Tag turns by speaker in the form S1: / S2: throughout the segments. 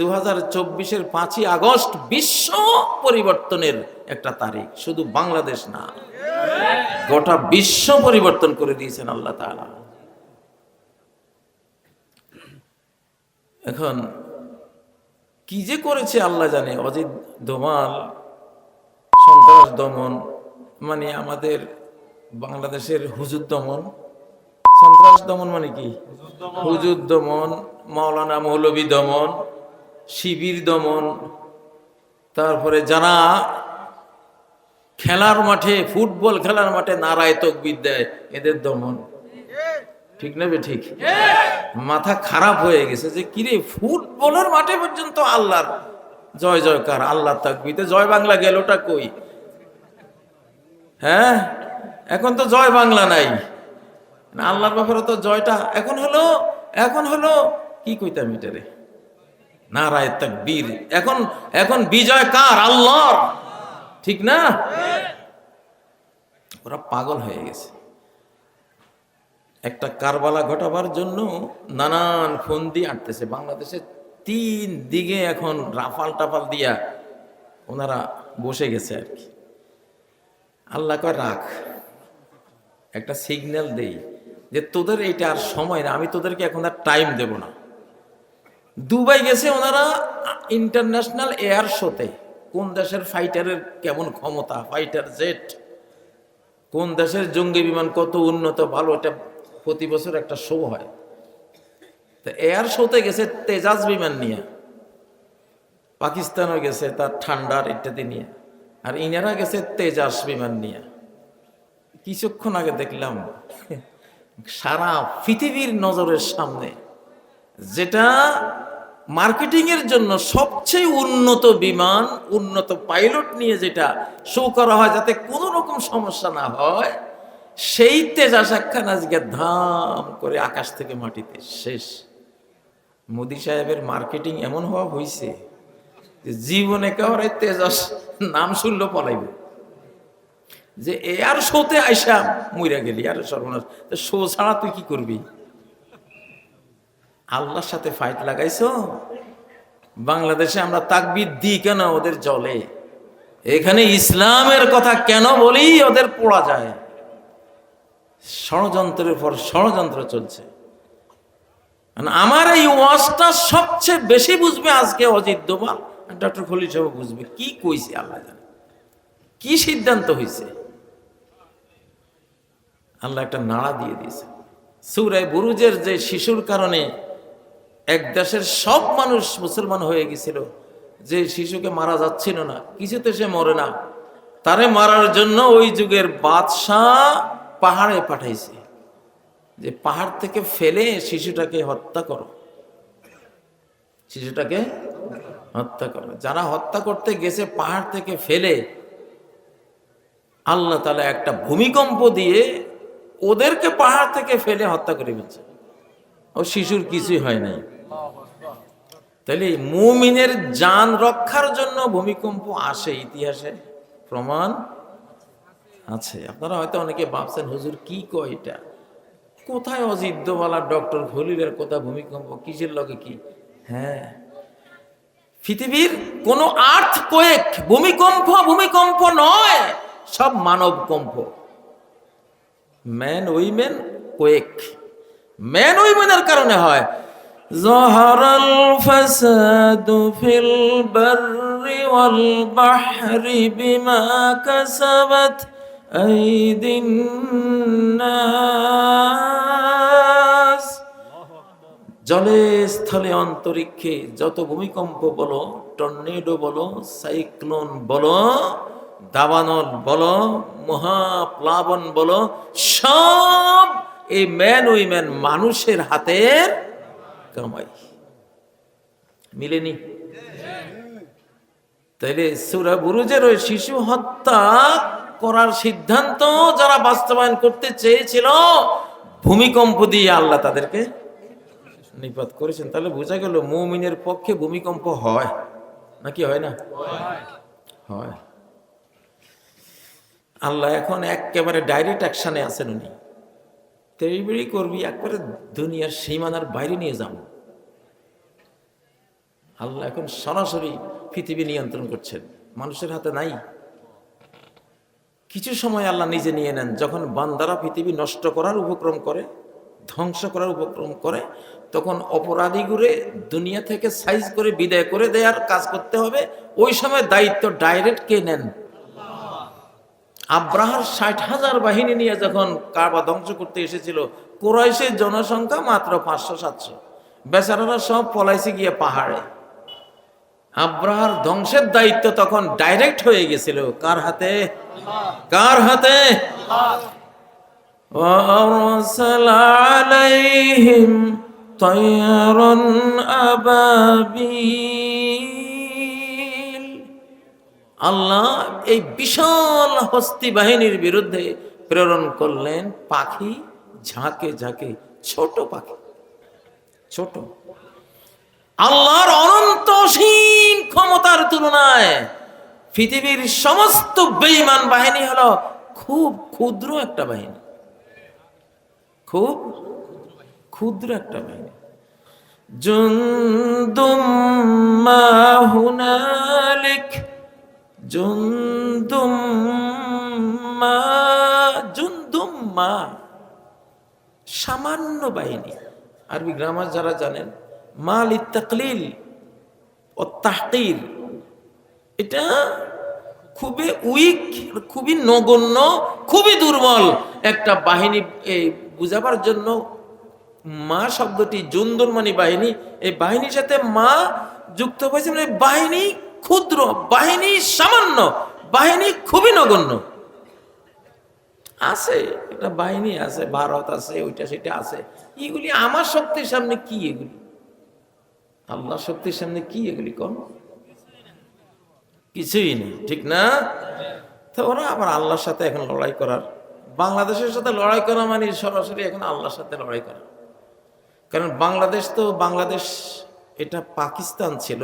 S1: দু হাজার চব্বিশের পাঁচই আগস্ট বিশ্ব পরিবর্তনের একটা তারিখ। শুধু বাংলাদেশ না গোটা বিশ্ব পরিবর্তন করে দিয়েছেন আল্লাহ তাআলা। এখন কি যে করেছে আল্লাহ জানে? অজিত দোমাল সন্ত্রাস দমন মানে আমাদের বাংলাদেশের হুজুর দমন। সন্ত্রাস দমন মানে কি? হুজুর দমন। মাওলানা মৌলবী দমন শিবির দমন, তারপরে যারা খেলার মাঠে, ফুটবল খেলার মাঠে নারায় তকবির দেয়, এদের দমন। ঠিক নেবে ঠিক? মাথা খারাপ হয়ে গেছে যে, কিরে, ফুটবলের মাঠে পর্যন্ত আল্লাহর জয় জয়কার আল্লাহ তাকবিতে জয় বাংলা গেলটা কই? হ্যাঁ? এখন তো জয় বাংলা নাই। আল্লাহর ব্যাপারে তো জয়টা এখন হলো এখন হলো, কি কইতাম এটারে? নারায় তাকবীর। এখন এখন বিজয় কার? আল্লাহর। ঠিক না? ওরা পাগল হয়ে গেছে। একটা কারবালা ঘটাবার জন্য নানান ফন্দি আটতেছে। বাংলাদেশে তিন দিকে এখন রাফাল টাফাল দিয়া ওনারা বসে গেছে আর কি। আল্লাহ কয়, রাখ। একটা সিগন্যাল দেই যে তোদের এইটা আর সময় না। আমি তোদেরকে এখন আর টাইম দেব না। দুবাই গেছে ওনারা ইন্টারন্যাশনাল এয়ার শোতে কোন দেশের ফাইটারের কেমন ক্ষমতা ফাইটার জেট কোন দেশের জঙ্গি বিমান কত উন্নত, ভালো, এটা প্রতি বছর একটা শো হয়। তো এয়ার শোতে গেছে তেজাজ বিমান নিয়ে। পাকিস্তানও গেছে তার ঠান্ডার ইত্যাদি নিয়ে। আর ইনারা গেছে তেজাস বিমান নিয়ে। কিছুক্ষণ আগে দেখলাম, সারা পৃথিবীর নজরের সামনে যেটা মার্কেটিং এর জন্য সবচেয়ে উন্নত বিমান, উন্নত পাইলট নিয়ে যেটা শো করা হয় যাতে কোনো রকম সমস্যা না হয়, সেই তেজাস একখান আজকে ধাম করে আকাশ থেকে মাটিতে শেষ। মোদি সাহেবের মার্কেটিং এমন হওয়া হয়েছে যে জীবনে কাউরে তেজাস নাম শুনলো পলাইব। যে এ আর শোতে আইসা মইরা গেলি, আর সর্বনাশ শো ছাড়া তুই কি করবি? আল্লাহর সাথে ফাইট লাগাইছো? বাংলাদেশে আমরা তাকবির দিই কেন ওদের জলে? এখানে ইসলামের কথা কেন বলি ওদের পড়া যায়? ষড়যন্ত্রের পর ষড়যন্ত্র চলছে। মানে আমার এই ওয়াজটা সবচেয়ে বেশি বুঝবে আজকে অজিত দোবাল ডক্টর খলি সাহেব বুঝবে কি কইছে আল্লাহ জানে। কি সিদ্ধান্ত হয়েছে আল্লাহ একটা নাড়া দিয়ে দিয়েছে। সুরায় বুরুজের যে শিশুর কারণে এক দেশের সব মানুষ মুসলমান হয়ে গেছিল। যে শিশুকে মারা যাচ্ছিল না, কিছুতে সে মরে না। তারে মারার জন্য ওই যুগের বাদশাহ পাহাড়ে পাঠাইছে। যে পাহাড় থেকে ফেলে শিশুটাকে হত্যা করো। শিশুটাকে হত্যা করো। যারা হত্যা করতে গেছে পাহাড় থেকে ফেলে, আল্লাহ তালা একটা ভূমিকম্প দিয়ে ওদেরকে পাহাড় থেকে ফেলে হত্যা করে ফেলছে ও শিশুর কিছুই হয় নাই। তাহলে মুমিনের যান রক্ষার জন্য ভূমিকম্প আসে ইতিহাসে? প্রমাণ আছে। আপনারা হয়তো অনেকে ভাবছেন, হুজুর, কি কয় এটা? কোথায় অজিদ্যওয়ালা ডক্টর খলিলের কথা? ভূমিকম্প কিসের লগে কি? হ্যাঁ। পৃথিবীর কোন আর্থ কোয়েক ভূমিকম্প ভূমিকম্প নয়, সব মানব comp. Man, women quake. Man, উইমেনের কারণে হয়। ظهر الفساد في البر والبحر بما كسبت أيدي الناس জলে স্থলে অন্তরিক্ষে যত ভূমিকম্প বলো টর্নেডো বলো সাইক্লোন বলো দাবানল বলো মহাপ্লাবন বলো সব এই ম্যান উইম্যান মানুষের হাতের কামাই মিলেনি। তাইলে সুরা বুরুজের ওই শিশু হত্যা করার সিদ্ধান্ত যারা বাস্তবায়ন করতে চেয়েছিল, ভূমিকম্প দিয়ে আল্লাহ তাদেরকে নিপাত করেছেন। তাহলে বোঝা গেল মুমিনের পক্ষে ভূমিকম্প হয়, নাকি হয় না? হয়। আল্লাহ এখন একেবারে ডাইরেক্ট অ্যাকশনে আছেন উনি। তেড়িবেড়ি করবি, একবারে দুনিয়ার সীমানার বাইরে নিয়ে যাব। আল্লাহ এখন সরাসরি পৃথিবী নিয়ন্ত্রণ করছেন। মানুষের হাতে নাই। কিছু সময় আল্লাহ নিজে নিয়ে নেন, যখন বান্দারা পৃথিবী নষ্ট করার উপক্রম করে, ধ্বংস করার উপক্রম করে, তখন অপরাধীগুলো দুনিয়া থেকে সাইজ করে বিদায় করে দেওয়ার কাজ করতে হবে। ওই সময় দায়িত্ব ডাইরেক্ট কে নেন? আব্রাহার ষাট হাজার বাহিনী নিয়ে যখন কারবা ধ্বংস করতে এসেছিল কোরাইশের জনসংখ্যা মাত্র পাঁচশো সাতশো বেচারারা সব পলাইছে গিয়ে পাহাড়ে আব্রাহার ধ্বংসের দায়িত্ব তখন ডাইরেক্ট হয়ে গেছিল কার হাতে কার হাতে وأرسل عليهم طيرا أبابيل আল্লাহ এই বিশাল হস্তি বাহিনীর বিরুদ্ধে প্রেরণ করলেন পাখি, ঝাঁকে ঝাঁকে, ছোট পাখি, ছোট। আল্লাহর অনন্ত অসীম ক্ষমতার তুলনায় পৃথিবীর সমস্ত বেঈমান বাহিনী হলো খুব ক্ষুদ্র একটা বাহিনী। খুব ক্ষুদ্র একটা বাহিনী। জুন্দুম মা হুনালিক সামান্য বাহিনী। আরবি গ্রামার যারা জানেন, মাল ইত্তাকলিল ও তাহকির এটা খুবই উইক, খুবই নগণ্য, খুবই দুর্বল একটা বাহিনী এই বুঝাবার জন্য মা শব্দটি জুন্দুরমানি বাহিনী। এই বাহিনীর সাথে মা যুক্ত হয়েছে মানে বাহিনী ক্ষুদ্র, বাহিনী সামান্য, বাহিনী খুবই নগণ্য। আছে, একটা বাহিনী আছে, ভারত আছে, ওইটা সেটা আছে। এগুলি আমার শক্তির সামনে কি এগুলি? আল্লাহ শক্তির সামনে কি এগুলি কম কিছুই নেই, ঠিক না? তো ওরা আবার আল্লাহর সাথে এখন লড়াই করার। বাংলাদেশের সাথে লড়াই করা মানে সরাসরি এখন আল্লাহর সাথে লড়াই করা। কারণ বাংলাদেশ তো, বাংলাদেশ, এটা পাকিস্তান ছিল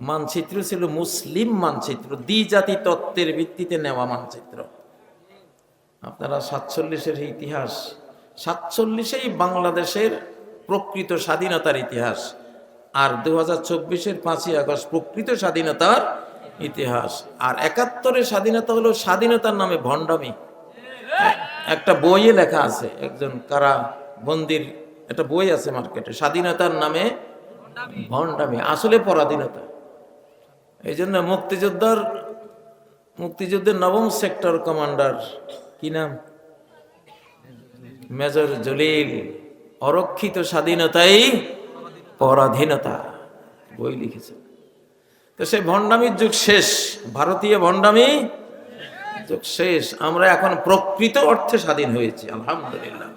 S1: মানচিত্র ছিল মুসলিম মানচিত্র, দ্বিজাতি তত্ত্বের ভিত্তিতে নেওয়া মানচিত্র। আপনারা সাতচল্লিশের ইতিহাস, সাতচল্লিশেই বাংলাদেশের প্রকৃত স্বাধীনতার ইতিহাস, আর দু হাজার চব্বিশের পাঁচই আগস্ট প্রকৃত স্বাধীনতার ইতিহাস। আর একাত্তরের স্বাধীনতা হলো স্বাধীনতার নামে ভণ্ডামি। একটা বইয়ে লেখা আছে, একজন কারা বন্দির একটা বই আছে মার্কেটে, স্বাধীনতার নামে ভণ্ডামি। আসলে পরাধীনতা। এই জন্য মুক্তিযোদ্ধার, মুক্তিযুদ্ধের নবম সেক্টর কমান্ডার, কি নাম? মেজর জলিল, অরক্ষিত স্বাধীনতাই পরাধীনতা, বই লিখেছে। তো সেই ভণ্ডামির যুগ শেষ, ভারতীয় ভণ্ডামি যুগ শেষ। আমরা এখন প্রকৃত অর্থে স্বাধীন হয়েছি, আলহামদুলিল্লাহ।